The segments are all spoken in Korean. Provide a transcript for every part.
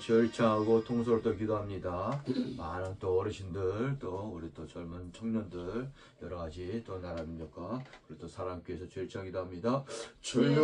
절창하고 통솔도 기도합니다. 많은 또 어르신들 또 우리 또 젊은 청년들 여러 가지 또 나라 민족과 그리고 또 사람께서 절창 기도합니다. 주여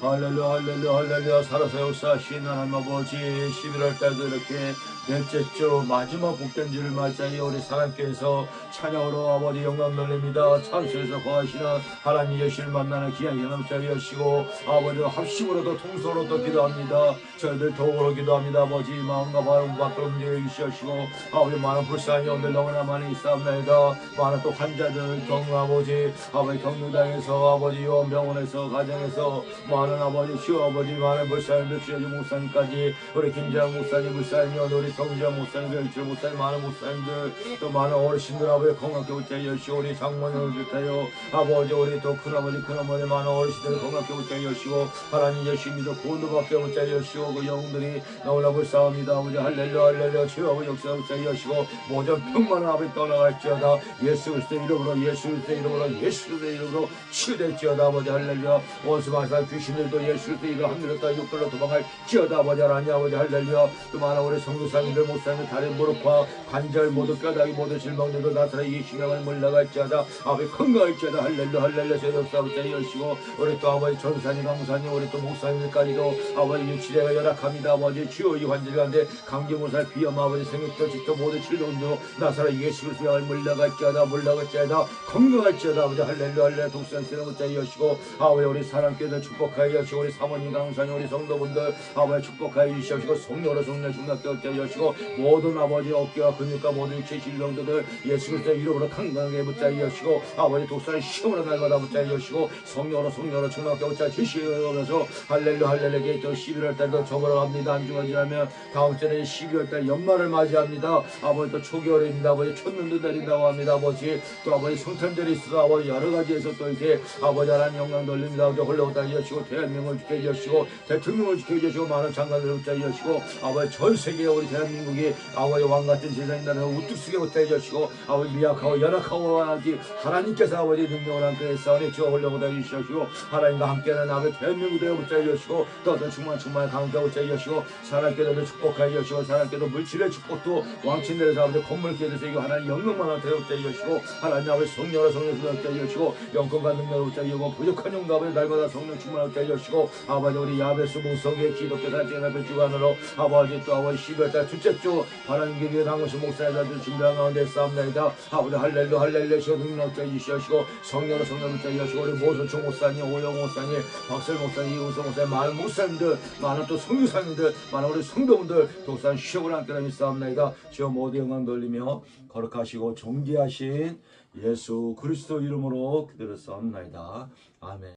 할렐루야 할렐루야 할렐루야 살아서 역사하신 하나님 아버지 11월 달도 이렇게 넷째 주 마지막 복된 주를 맞이하여 우리 사람께서 찬양으로 아버지 영광 돌립니다. 찬수에서 거하시는 하나님 예수를 만나는 귀한 연합자리 여시고 아버지 합심으로도 통솔로도 기도합니다. 저희들 도구로 기도합니다. 아버지 마음과 마음 밖으로 움직여 주시옵시고 아버지 많은 불쌍히 오늘 너무나 많이 있사옵나이다. 많은 또 환자들 경우 아버지 아버지 경로당에서 아버지 요원병원에서 가정에서 많은 아버지 시어 아버지 많은 불쌍히들 주여주 목사님까지 우리 김재환 목사님 불쌍히며 우리 성지환 목사님 별칠 목사님 많은 목사님들 또 많은 어르신들 아버지 건강케 못해 여시고 우리 장모님을 비롯하여 아버지 우리 또 큰아버지 큰어머니 많은 어르신들 건강케 못해 여시고 하나님 예수 믿어 받게 못해 여시고 그 영웅들이 너무나 불쌍합니다. 아버지 할렐루야 할렐루야 주여 아버지 역사 못해 여시고 모든 평만한 아버지 떠나갈지어다. 예수 그리스도 이름으로 예수 그리스도 이름으로 예수 그리스도 이름으로 치유될지어다 아버지. 할렐루야. 원수 마사 귀신들도 예수 그리스도 이름 하늘로 따 육걸로 도망갈지어다 아버지. 하나님 아버지. 할렐루야. 또 많은 우리 성도 상님들 목사님들 다리 무릎과 관절 모두 뼈다귀 모두 질병들도 나타나 예수명을 물러갈지어다 아버지 건강할지어다 할렐루야 할렐루야 제 역사부터 여시고 우리 또 아버지 전사님 강사님 우리 또 목사님들까지도 아버지 유치대가 열악합니다 아버지 주여 이 환자 가운데 감기무살 비염 아버지 생육도 직도 모두 질병도 나사라 예수 그리스도를 물러갈지어다 물러갈지어다 건강할지어다 아버지 할렐루야 할렐루야 독산 세례부터 여시고 아버지 우리 사람께도 축복하여 여시고 우리 사모님 강사님 우리 성도분들 아버지 축복하여 주시옵시고 성령으로 성령 중학교 여시고 모든 아버지 어깨와 근육과 모든 육체 질병들 예수 그리스도 이름으로 강건하게 붙잡아 여시고 아버지 독사의 시험으로 날마다 붙잡아 여시고 성령으로 성령으로 중학교 붙잡아 주시옵소서. 할렐루야 할렐루야. 게또 11월 달도 저물어 갑니다. 안주가 지나면 다음 주에는 12월 달 연말을 맞이합니다. 아버지 또 초겨울입니다. 아버지 첫눈도 내린다고 합니다. 아버지 또 아버지 성탄절이 있어서 아버지 여러 가지에서 또 이렇게 아버지 하나님 영광 돌립니다. 아버지 홀로다 여시고 대한민국을 지켜주시고 대통령을 지켜주시고 많은 장관들을 붙잡으시고 아버지 전 세계 우리 대한민국 이 아버지 왕 같은 세상이 나라를 우뚝 쓰게 못해주시고 아버지 미약하고 연약하고 하지 하나님께서 아버지 능력을 함께 싸우니 주어 홀로다 주시옵시고 하나님과 함께하는 아버지 대한민국 되어 붙잡으시고 또한 충만 충만 강하게 붙잡으시고 사람께도 축복하여 주시고 사람께도 물질의 축복도 왕친들에서 아버지 건물 기회에서 이거 하나님 영능만한 대우 붙잡으시고 하나님 아버지 성령으로 성령 붙잡으시고 영권과 능력을 붙잡으시고 부족한 용감을 날마다 성령 충만을 붙잡으시고 아버지 우리 야베스 몽성의 기독교 단체가 앞에 주관으로 아버지 또 아버지 12월달 둘째 주 바라는 길에 나무시 목사님들 준비한 가운데 싸움나이다. 아버지 할렐루 할렐루 시오 능력 붙잡으시고 성령으로 성령 붙잡으시고 우리 모소총 목사님 오영 목사님 박설 목사님 이우성 목사님 많은 목사님들 많은 또 성유사님들 많은 우리 성도분들 독산 시험을 함께 싸움나이다. 주여 모두 영광 돌리며 거룩하시고 존귀하신 예수 그리스도 이름으로 그대로 싸움나이다. 아멘